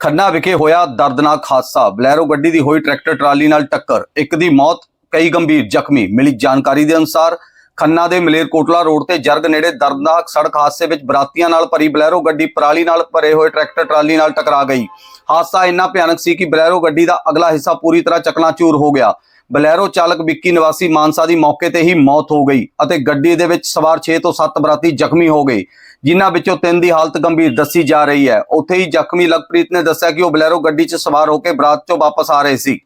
ਖੰਨਾ ਵਿਖੇ ਹੋਇਆ ਦਰਦਨਾਕ ਹਾਦਸਾ। ਬਲੈਰੋ ਗੱਡੀ ਦੀ ਹੋਈ ਟਰੈਕਟਰ ਟਰਾਲੀ ਨਾਲ ਟੱਕਰ। ਇੱਕ ਦੀ ਮੌਤ, ਕਈ ਗੰਭੀਰ ਜ਼ਖਮੀ। ਮਿਲੀ ਜਾਣਕਾਰੀ ਦੇ ਅਨੁਸਾਰ ਖੰਨਾ ਦੇ ਮਲੇਰਕੋਟਲਾ ਰੋਡ ਤੇ ਜਰਗ ਨੇੜੇ ਦਰਦਨਾਕ ਸੜਕ ਹਾਦਸੇ ਵਿੱਚ ਬਰਾਤੀਆਂ ਨਾਲ ਭਰੀ ਬਲੈਰੋ ਗੱਡੀ ਪਰਾਲੀ ਨਾਲ ਭਰੇ ਹੋਏ ਟਰੈਕਟਰ ਟਰਾਲੀ ਨਾਲ ਟਕਰਾ ਗਈ। ਹਾਦਸਾ ਇੰਨਾ ਭਿਆਨਕ ਸੀ ਕਿ ਬਲੈਰੋ ਗੱਡੀ ਦਾ ਅਗਲਾ ਹਿੱਸਾ ਪੂਰੀ ਤਰ੍ਹਾਂ ਚਕਨਾਚੂਰ ਹੋ ਗਿਆ। ਬਲੈਰੋ ਚਾਲਕ ਵਿੱਕੀ ਨਿਵਾਸੀ ਮਾਨਸਾ ਦੀ ਮੌਕੇ ਤੇ ਹੀ ਮੌਤ ਹੋ ਗਈ ਅਤੇ ਗੱਡੀ ਦੇ ਵਿੱਚ ਸਵਾਰ 6 ਤੋਂ 7 ਬਰਾਤੀ ਜ਼ਖਮੀ ਹੋ ਗਏ। ਜਿਨ੍ਹਾਂ ਵਿੱਚੋਂ ਤਿੰਨ ਦੀ ਹਾਲਤ ਗੰਭੀਰ ਦੱਸੀ ਜਾ ਰਹੀ ਹੈ। ਉੱਥੇ ਹੀ ਜ਼ਖਮੀ ਲਖਪ੍ਰੀਤ ਨੇ ਦੱਸਿਆ ਕਿ ਉਹ ਬਲੈਰੋ ਗੱਡੀ 'ਚ ਸਵਾਰ ਹੋ ਕੇ ਬਰਾਤ 'ਚੋਂ ਵਾਪਸ ਆ ਰਹੇ ਸੀ।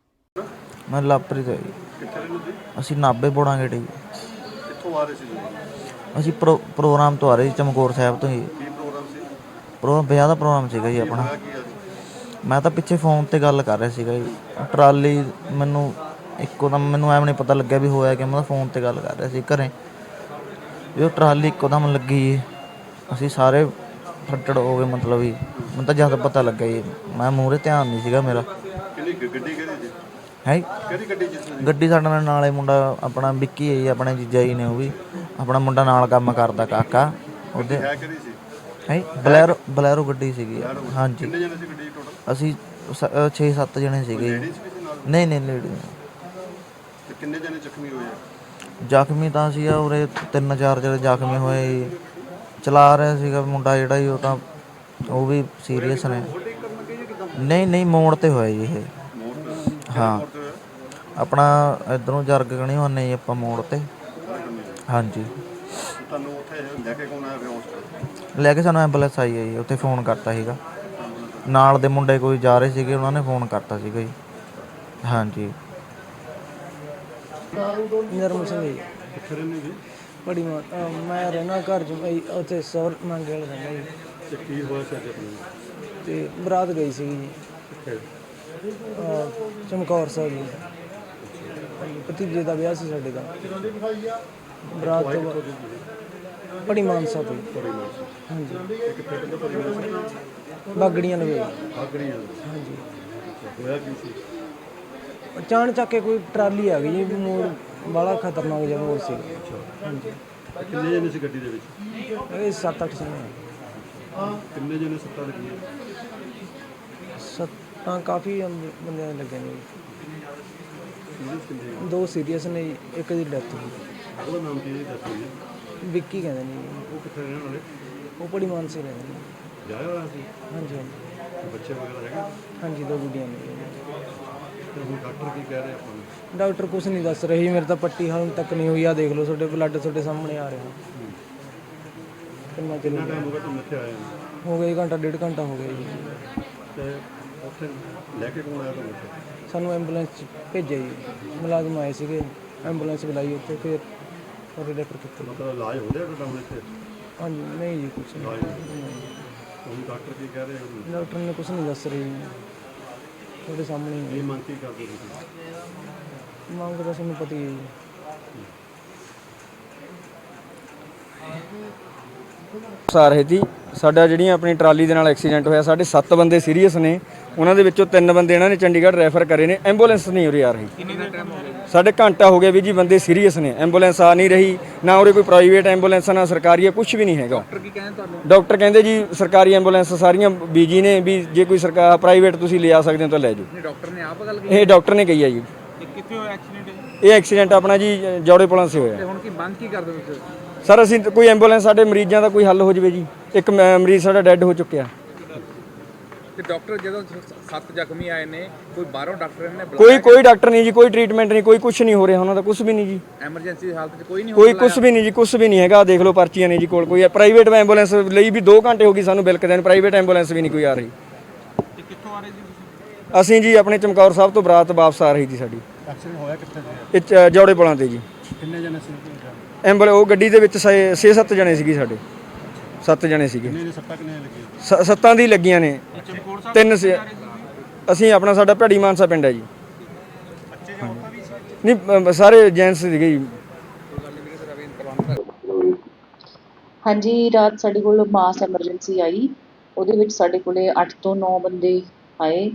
ਮੈਂ ਲਾਪਰੀ ਤੋਂ ਜੀ। ਅਸੀਂ ਨਾਬੇ ਬੋੜਾਂਗੇ ਟੀ ਕਿੱਥੋਂ ਆ ਰਹੇ ਸੀ ਅਸੀਂ ਪ੍ਰੋ- ਪ੍ਰੋਗਰਾਮ ਤੋਂ ਆ ਰਹੇ ਸੀ ਚਮਕੌਰ ਸਾਹਿਬ ਤੋਂ ਜੀ। ਕੀ ਪ੍ਰੋਗਰਾਮ ਸੀ? ਪ੍ਰੋਗਰਾਮ ਵਿਆਹ ਦਾ ਪ੍ਰੋਗਰਾਮ ਸੀਗਾ ਜੀ ਆਪਣਾ। ਮੈਂ ਤਾਂ ਪਿੱਛੇ ਫੋਨ ਤੇ ਗੱਲ ਕਰ ਰਿਹਾ ਸੀਗਾ ਜੀ। ਟਰਾਲੀ ਮੈਨੂੰ ਇੱਕੋ ਦਮ ਮੈਨੂੰ ਐਵੇਂ ਨਹੀਂ ਪਤਾ ਲੱਗਿਆ ਵੀ ਹੋਇਆ ਕਿ ਮੈਂ ਫੋਨ ਤੇ ਗੱਲ ਕਰ ਰਿਹਾ ਸੀ ਘਰੇ। ਵੀ ਉਹ ਟਰਾਲੀ ਇੱਕੋ ਦਮ ਲੱਗੀ ਅਸੀਂ ਸਾਰੇ ਫੱਟੜ ਹੋ ਗਏ ਮਤਲਬ ਵੀ ਮੈਨੂੰ ਤਾਂ ਜਦ ਪਤਾ ਲੱਗਾ ਜੀ। ਮੈਂ ਮੂਹਰੇ ਧਿਆਨ ਨਹੀਂ ਸੀਗਾ ਮੇਰਾ। ਕਿਹੜੀ ਗੱਡੀ ਹੈ? ਕਿਹੜੀ ਗੱਡੀ ਜਿਸ ਗੱਡੀ ਸਾਡੇ ਨਾਲ ਨਾਲੇ ਮੁੰਡਾ ਆਪਣਾ ਵਿੱਕੀ ਹੈ ਜੀ ਆਪਣੇ ਜੀਜਾ ਜੀ ਨੇ ਉਹ ਵੀ। ਆਪਣਾ ਮੁੰਡਾ ਨਾਲ ਕੰਮ ਕਰਦਾ ਕਾਕਾ ਉਹਦੇ। ਹੈ ਸੀ? ਹੈ? ਬਲੈਰੋ ਬਲੈਰੋ ਗੱਡੀ ਸੀਗੀ। ਹਾਂਜੀ। ਕਿੰਨੇ ਜਣੇ ਸੀ ਗੱਡੀ ਟੋਟਲ ਅਸੀਂ 6-7 ਜਣੇ ਸੀਗੇ ਨਹੀਂ ਨਹੀਂ ਲੇਡੀ ਤੇ ਕਿੰਨੇ ਜਣੇ ਜ਼ਖਮੀ ਹੋਏ ਆ? ਜ਼ਖਮੀ ਤਾਂ ਸੀ ਉਰੇ ਤਿੰਨ ਚਾਰ ਜਿਹੜੇ ਜ਼ਖਮੀ ਹੋਏ ਜੀ। ਚਲਾ ਰਿਹਾ ਸੀਗਾ ਮੁੰਡਾ ਜਿਹੜਾ ਜੀ ਉਹ ਤਾਂ ਉਹ ਵੀ ਸੀਰੀਅਸ ਨੇ। ਨਹੀਂ ਨਹੀਂ ਮੋੜ ਤੇ ਹੋਇਆ ਜੀ ਇਹ। ਹਾਂ? ਆਪਣਾ ਇਧਰੋਂ ਜਰਗ ਗਣੀ ਹੁੰਨੇ ਜੀ ਆਪਾਂ ਮੋੜ ਤੇ। ਹਾਂਜੀ। ਤੁਹਾਨੂੰ ਉੱਥੇ ਲੈ ਕੇ ਕੌਣ ਆਇਆ ਫਿਰ ਹਸਪਤਾਲ ਲੈ ਕੇ ਸਾਨੂੰ ਐਂਬੂਲੈਂਸ ਆਈ ਹੈ ਜੀ ਉੱਥੇ ਫੋਨ ਕਰਤਾ ਸੀਗਾ। ਨਾਲ ਦੇ ਮੁੰਡੇ ਕੋਈ ਜਾ ਰਹੇ ਸੀਗੇ ਉਹਨਾਂ ਨੇ ਫੋਨ ਕਰਤਾ ਸੀਗਾ ਜੀ। ਹਾਂਜੀ। ਨਰਮ ਸਿੰਘ ਜੀ ਕਿੱਥੇ ਰਹਿੰਦੇ ਜੀ? ਬੜੀ ਮਾਂ ਅਹ ਮੈਂ ਰਹਿਣਾ ਘਰ ਚ ਬਈ ਉੱਥੇ ਸੌਰ ਮੰਗੇ ਵਾਲਾ ਰਹਿੰਦਾ ਜੀ ਤੇ ਕੀ ਹੋਇਆ ਸੀ ਅੱਜ ਆਪਣੇ? ਤੇ ਬਰਾਤ ਗਈ ਸੀਗੀ ਜੀ। ਕਿੱਥੇ? ਅਹ ਚਮਕੌਰ ਸਾਹਿਬ ਜੀ। ਭਤੀਜੇ ਦਾ ਵਿਆਹ ਸੀ ਸਾਡੇ ਦਾ। ਬਰਾਤ ਤੋਂ ਬਾਅਦ ਬੜੀ ਮਾਨਸਾ ਤੋਂ। ਜੀ। ਹਾਂਜੀ। ਕਿੱਥੇ ਕਿੱਥੇ ਬਾਗੜੀਆਂ ਲਵੇ ਹਾਂਜੀ। ਹੋਇਆ ਕੀ ਸੀ? ਅਚਾਨਕ ਚੱਕ ਕੇ ਕੋਈ ਟਰਾਲੀ ਆ ਗਈ ਜੀ ਮੋੜ ਬੜਾ ਖਤਰਨਾਕ ਜਿਹਾ ਮੋੜ ਸੀ। ਹਾਂਜੀ। ਕਿੰਨੇ ਜਣੇ ਸੀ ਗੱਡੀ ਦੇ ਵਿੱਚ? ਇਹ 7-8 ਸਾਲ ਕਿੰਨੇ ਜਣੇ ਸੱਟਾਂ ਲੱਗੀਆਂ? ਸੱਤਾਂ ਕਾਫੀ ਬੰਦਿਆਂ ਦੇ ਲੱਗੇ ਨੇ। ਜੀ। ਸੀਰੀਅਸ ਕਿੰਨੇ ਦੋ ਸੀਰੀਅਸ ਨੇ ਜੀ, ਇੱਕ ਦੀ ਡੈਥ ਹੋਈ ਉਹਦਾ ਨਾਮ ਕੀ ਹੈ ਦੱਸੋ ਜੀ। ਵਿੱਕੀ ਕਹਿੰਦੇ ਨੇ ਜੀ। ਉਹ ਕਿੱਥੇ ਰਹਿਣ ਵਾਲੇ? ਉਹ ਬੜੀ ਮਾਨਸੀ ਰਹਿੰਦੇ ਨੇ। ਜਾਇਆ ਹੋਇਆ ਸੀ? ਹਾਂਜੀ ਹਾਂਜੀ। ਬੱਚੇ ਵਗੈਰਾ ਹੈਗੇ? ਹਾਂਜੀ ਦੋ ਗੁੱਡੀਆਂ ਨੇ। ਜੀ। ਹੁਣ ਡਾਕਟਰ ਕੀ ਕਹਿ ਰਹੇ ਆਪਾਂ ਨੂੰ ਡਾਕਟਰ ਕੁਝ ਨਹੀਂ ਦੱਸ ਰਹੀ ਮੇਰੇ ਤਾਂ ਪੱਟੀ ਹਾਲ ਤੱਕ ਨਹੀਂ ਹੋਈ ਆ ਦੇਖ ਲਓ ਤੁਹਾਡੇ ਬਲੱਡ ਤੁਹਾਡੇ ਸਾਹਮਣੇ ਆ ਰਿਹਾ। ਕਿੰਨਾ ਚਿਰ ਕਿੰਨਾ ਟਾਈਮ ਹੋ ਗਿਆ ਤੁਹਾਨੂੰ ਇੱਥੇ ਆਏ ਨੂੰ? ਹੋ ਗਿਆ ਜੀ, ਘੰਟਾ ਡੇਢ ਘੰਟਾ ਹੋ ਗਿਆ ਜੀ। ਤੇ ਉੱਥੇ ਲੈ ਕੇ ਕੌਣ ਆਇਆ ਤੁਹਾਨੂੰ ਉੱਥੇ? ਸਾਨੂੰ ਐਂਬੂਲੈਂਸ 'ਚ ਭੇਜਿਆ ਜੀ। ਮੁਲਾਜ਼ਮ ਆਏ ਸੀਗੇ ਐਂਬੂਲੈਂਸ ਬੁਲਾਈ ਉੱਥੇ ਫਿਰ ਉਹਦੇ ਰੈਫਰ ਕੀਤਾ। ਮਤਲਬ ਇਲਾਜ ਹੋ ਰਿਹਾ ਤੁਹਾਡਾ ਹੁਣ ਇੱਥੇ? ਹਾਂਜੀ ਨਹੀਂ ਜੀ ਕੁਝ ਇਲਾਜ ਹੁਣ ਡਾਕਟਰ ਕੀ ਕਹਿ ਰਹੇ ਡਾਕਟਰ ਨੇ ਕੁਝ ਨਹੀਂ ਦੱਸ ਰਹੀ ਤੁਹਾਡੇ ਸਾਹਮਣੇ ਹੀ ਹੈ। ਕੀ ਮੰਗ ਕੀ ਕਰਦੇ ਤੁਸੀਂ? ਮੰਗ ਤਾਂ ਤੁਹਾਨੂੰ ਪਤਾ ਹੀ ਹੈ ਜੀ। ਆ ਰਹੇ ਸੀ ਸਾਡਾ ਜਿਹੜੀਆਂ ਆਪਣੀ ਟਰਾਲੀ ਦੇ ਨਾਲ ਐਕਸੀਡੈਂਟ ਹੋਇਆ ਸਾਡੇ 7 ਬੰਦੇ ਸੀਰੀਅਸ ਨੇ ਉਹਨਾਂ ਦੇ ਵਿੱਚੋਂ 3 ਬੰਦੇ ਇਹਨਾਂ ਨੇ ਚੰਡੀਗੜ੍ਹ ਰੈਫਰ ਕਰੇ ਨੇ ਐਂਬੂਲੈਂਸ ਨਹੀਂ ਉਰੇ ਆ ਰਹੀ। ਕਿੰਨੇ ਦਾ ਟਾਈਮ ਹੋ ਗਿਆ? ਸਾਡੇ ਘੰਟਾ ਹੋ ਗਿਆ ਵੀ ਜੀ ਬੰਦੇ ਸੀਰੀਅਸ ਨੇ। ਐਂਬੂਲੈਂਸ ਆ ਨਹੀਂ ਰਹੀ ਨਾ ਉਰੇ ਕੋਈ ਪ੍ਰਾਈਵੇਟ ਐਂਬੂਲੈਂਸ ਨਾ ਸਰਕਾਰੀ ਕੁਝ ਵੀ ਨਹੀਂ ਹੈਗਾ। ਡਾਕਟਰ ਕੀ ਕਹਿੰਦੇ ਤੁਹਾਨੂੰ? ਡਾਕਟਰ ਕਹਿੰਦੇ ਜੀ ਸਰਕਾਰੀ ਐਂਬੂਲੈਂਸ ਸਾਰੀਆਂ ਬੀਜੀ ਨੇ ਵੀ ਜੇ ਕੋਈ ਸਰਕਾਰ ਪ੍ਰਾਈਵੇਟ ਤੁਸੀਂ ਲਿਆ ਸਕਦੇ ਹੋ ਤਾਂ ਲੈ ਜਾਓ। ਨਹੀਂ ਡਾਕਟਰ ਨੇ ਆਪ ਗੱਲ ਇਹ ਡਾਕਟਰ ਨੇ ਕਹੀ ਹੈ ਜੀ। ਕਿੱਥੇ ਹੋਇਆ ਐਕਸੀਡੈਂਟ ਇਹ? ਐਕਸੀਡੈਂਟ ਆਪਣਾ ਜੀ ਜੌੜੇ ਪੁਲਾਂ ਸੇ ਹੋਇਆ। ਤੇ ਹੁਣ ਕੀ ਬੰਦ ਕੀ ਕਰਦੇ ਹੋ ਸਰ ਅਸੀਂ ਕੋਈ ਐਂਬੂਲੈਂਸ ਸਾਡੇ ਮਰੀਜ਼ਾਂ ਦਾ ਕੋਈ ਹੱਲ ਹੋ ਜਵੇ ਜੀ। ਇੱਕ ਮਰੀਜ਼ ਸਾਡਾ ਡੈੱਡ ਹੋ ਚੁੱਕਿਆ। ਤੇ ਡਾਕਟਰ ਜਦੋਂ ਸੱਤ ਜ਼ਖਮੀ ਆਏ ਨੇ ਕੋਈ ਬਾਹਰੋਂ ਡਾਕਟਰ ਨੇ ਕੋਈ ਕੋਈ ਡਾਕਟਰ ਨਹੀਂ ਜੀ ਕੋਈ ਟ੍ਰੀਟਮੈਂਟ ਨਹੀਂ ਕੋਈ ਕੁਝ ਨਹੀਂ ਹੋ ਰਿਹਾ ਉਹਨਾਂ ਦਾ ਕੁਝ ਵੀ ਨਹੀਂ ਜੀ। ਐਮਰਜੈਂਸੀ ਦੀ ਹਾਲਤ 'ਚ ਕੋਈ ਨਹੀਂ ਕੋਈ ਕੁਝ ਵੀ ਨਹੀਂ ਜੀ ਕੁਝ ਵੀ ਨਹੀਂ ਹੈਗਾ ਦੇਖ ਲਓ ਪਰਚੀਆਂ ਨੇ ਜੀ ਕੋਲ ਕੋਈ ਪ੍ਰਾਈਵੇਟ ਐਂਬੂਲੈਂਸ ਲਈ ਵੀ 2 ਘੰਟੇ ਹੋ ਗਏ ਸਾਨੂੰ ਬਿਲਕ ਦੇਣ ਪ੍ਰਾਈਵੇਟ ਐਂਬੂਲੈਂਸ ਵੀ ਨਹੀਂ ਕੋਈ ਆ ਰਹੀ। ਤੇ ਕਿੱਥੋਂ ਆ ਰਹੇ ਜੀ ਤੁਸੀਂ? ਅਸੀਂ ਜੀ ਆਪਣੇ ਚਮਕੌਰ ਸਾਹਿਬ ਤੋਂ ਬਰਾਤ ਵਾਪਸ ਆ ਰਹੀ ਸੀ ਸਾਡੀ। ਐਕਸੀਡੈਂਟ ਹੋਇਆ ਕਿੱਥੇ ਇਹ ਜੌੜੇ ਪੁਲਾਂ ਤੇ ਜੀ। ਕਿੰਨੇ ਜਣੇ ਸੀ? ਐਂਬੂਲ ਉਹ ਗੱਡੀ ਦੇ ਵਿੱਚ 6-7 ਜਣੇ ਸੀਗੇ ਸਾਡੇ। 7 ਜਣੇ ਸੀਗੇ। ਕਿੰਨੇ ਦੇ ਸੱਟਾਂ ਕਿੰਨੇ ਲੱਗੀਆਂ ਸ- ਸੱਤਾਂ ਦੀ ਲੱਗੀਆਂ ਨੇ। ਤਿੰਨ ਸੀ। ਅਸੀਂ ਆਪਣਾ ਸਾਡਾ ਭੜੀ ਮਾਨਸਾ ਪਿੰਡ ਹੈ ਜੀ। ਨਹੀਂ ਸਾਰੇ ਜੈਂਟਸ ਸੀਗੇ ਜੀ। ਹਾਂਜੀ ਰਾਤ ਸਾਡੇ ਕੋਲ ਮਾਸ ਐਮਰਜੈਂਸੀ ਆਈ। ਉਹਦੇ ਵਿੱਚ ਸਾਡੇ ਕੋਲੇ 8 ਤੋਂ 9 ਬੰਦੇ ਆਏ।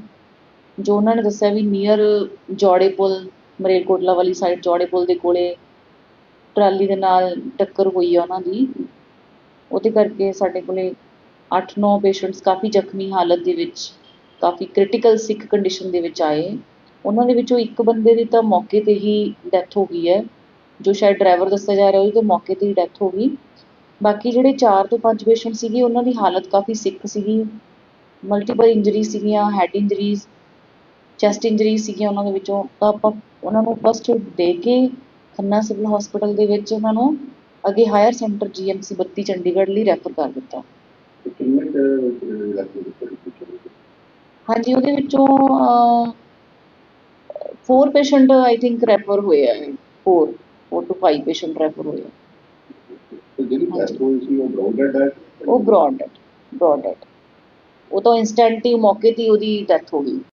ਜੋ ਉਹਨਾਂ ਨੇ ਦੱਸਿਆ ਵੀ ਨੀਅਰ ਜੌੜੇ ਪੁਲ ਮਰੇਲਕੋਟਲਾ ਵਾਲੀ ਸਾਈਡ ਜੌੜੇ ਪੁਲ ਦੇ ਕੋਲੇ ਟਰਾਲੀ ਦੇ ਨਾਲ ਟੱਕਰ ਹੋਈ ਆ ਉਹਨਾਂ ਦੀ। ਉਹਦੇ ਕਰਕੇ ਸਾਡੇ ਕੋਲੇ 8-9 ਪੇਸ਼ੈਂਟਸ ਕਾਫੀ ਜ਼ਖਮੀ ਹਾਲਤ ਦੇ ਵਿੱਚ, ਕਾਫੀ ਕ੍ਰਿਟੀਕਲ ਸਿੱਖ ਕੰਡੀਸ਼ਨ ਦੇ ਵਿੱਚ ਆਏ। ਉਹਨਾਂ ਦੇ ਵਿੱਚੋਂ ਇੱਕ ਬੰਦੇ ਦੀ ਤਾਂ ਮੌਕੇ ਤੇ ਹੀ ਡੈਥ ਹੋ ਗਈ ਹੈ, ਜੋ ਸ਼ਾਇਦ ਡਰਾਈਵਰ ਦੱਸਿਆ ਜਾ ਰਿਹਾ ਉਹਦੀ ਤਾਂ ਮੌਕੇ ਤੇ ਹੀ ਡੈਥ ਹੋ ਗਈ। ਬਾਕੀ ਜਿਹੜੇ 4 ਤੋਂ 5 ਪੇਸ਼ੈਂਟ ਸੀਗੇ, ਉਹਨਾਂ ਦੀ ਹਾਲਤ ਕਾਫੀ ਸਿੱਖ ਸੀਗੀ। ਮਲਟੀਪਲ ਇੰਜਰੀ ਸੀਗੀਆਂ ਹੈਡ ਇੰਜਰੀਜ਼ ਚੈਸਟ ਇੰਜਰੀ ਸੀਗੀਆਂ ਉਹਨਾਂ ਦੇ ਵਿੱਚੋਂ। ਤਾਂ ਆਪਾਂ ਉਹਨਾਂ ਨੂੰ ਫਸਟ ਦੇ ਕੇ ਖੰਨਾ ਸਿਵਲ ਹਸਪੀਟਲ ਦੇ ਵਿੱਚ ਉਹਨਾਂ ਨੂੰ ਅੱਗੇ ਹਾਇਰ ਸੈਂਟਰ ਜੀਐਮਸੀ 32 ਚੰਡੀਗੜ੍ਹ ਲਈ ਰੈਫਰ ਕਰ ਦਿੱਤਾ। ਹਾਂਜੀ ਉਹਦੇ ਵਿੱਚੋਂ 4 ਪੇਸ਼ੈਂਟ ਆਈ ਥਿੰਕ ਰੈਫਰ ਹੋਏ ਆ। 4 4 ਤੋਂ 5 ਪੇਸ਼ੈਂਟ ਰੈਫਰ ਹੋਏ ਆ। ਜਿਹੜੀ ਡੈਥ ਹੋਈ ਸੀ ਉਹ ਬ੍ਰੌਡਡ ਹੈ? ਉਹ ਬ੍ਰੌਡ ਡੈਡ ਬ੍ਰੌਡ ਡੈਡ ਉਹ ਤਾਂ ਇਨਸਟੈਂਟ ਹੀ ਮੌਕੇ ਤੇ ਹੀ ਉਹਦੀ ਡੈਥ ਹੋ ਗਈ।